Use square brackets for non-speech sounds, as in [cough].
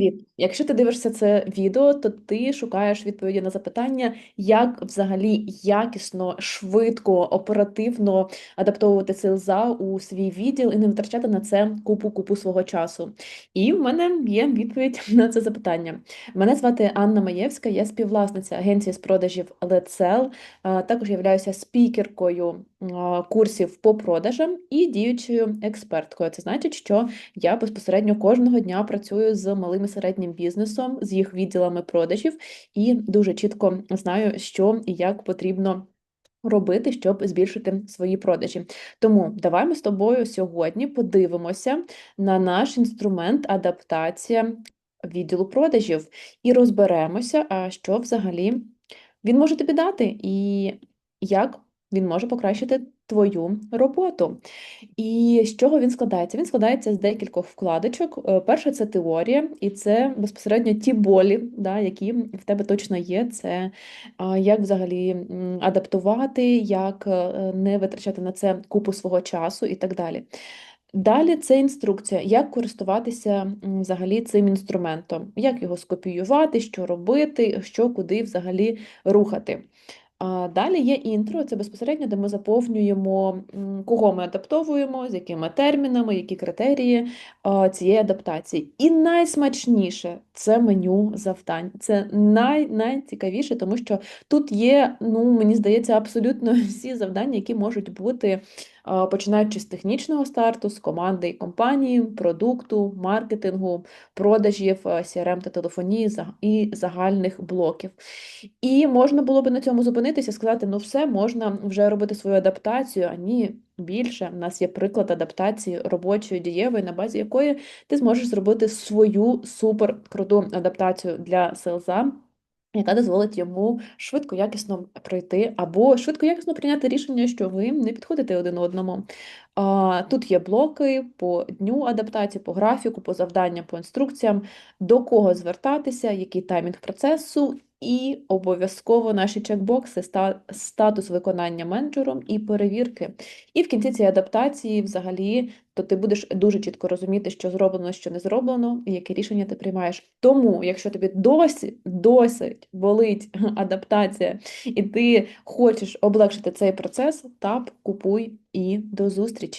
Привіт! Якщо ти дивишся це відео, то ти шукаєш відповіді на запитання, як взагалі якісно, швидко, оперативно адаптовувати СЛЗА у свій відділ і не витрачати на це купу-купу свого часу. І в мене є відповідь [laughs] на це запитання. Мене звати Анна Маєвська, я співвласниця агенції з продажів LetSell, також являюся спікеркою курсів по продажам і діючою експерткою. Це значить, що я безпосередньо кожного дня працюю з малим і середнім бізнесом, з їх відділами продажів, і дуже чітко знаю, що і як потрібно. Робити, щоб збільшити свої продажі. Тому давай ми з тобою сьогодні подивимося на наш інструмент адаптація відділу продажів і розберемося, а що взагалі він може тобі дати, і як він може покращити твою роботу. І з чого він складається? Він складається з декількох вкладочок. Е, Перше це теорія, і це безпосередньо ті болі, да, які в тебе точно є. Це як взагалі адаптувати, як е, не витрачати на це купу свого часу і так далі. Далі це інструкція, як користуватися взагалі цим інструментом, як його скопіювати, що робити, що куди взагалі рухати. Далі є інтро, це безпосередньо, де ми заповнюємо, кого ми адаптовуємо, з якими термінами, які критерії цієї адаптації. І найсмачніше це меню завдань. Це най, найцікавіше, тому що тут є, ну, мені здається, абсолютно [laughs] всі завдання, які можуть бути, починаючи з технічного старту, з команди і компанії, продукту, маркетингу, продажів, а, CRM та телефонії і загальних блоків. І можна було би на цьому зупинитися, сказати, ну все, можна вже робити свою адаптацію, а ні, більше. У нас є приклад адаптації робочої дієвої, на базі якої ти зможеш зробити свою супер круту адаптацію для селза. Яка дозволить йому швидко, якісно пройти, або швидко, якісно прийняти рішення, що ви не підходите один одному. Тут є блоки по дню адаптації, по графіку, по завданням, по інструкціям, до кого звертатися, який таймінг процесу, і обов'язково наші чекбокси, ста- статус виконання менеджером і перевірки. І в кінці цієї адаптації, взагалі, то ти будеш дуже чітко розуміти, що зроблено, що не зроблено, і яке рішення ти приймаєш. Тому, якщо тобі досі досить болить [laughs] адаптація, і ти хочеш облегшити цей процес, тап, купуй і до зустрічі.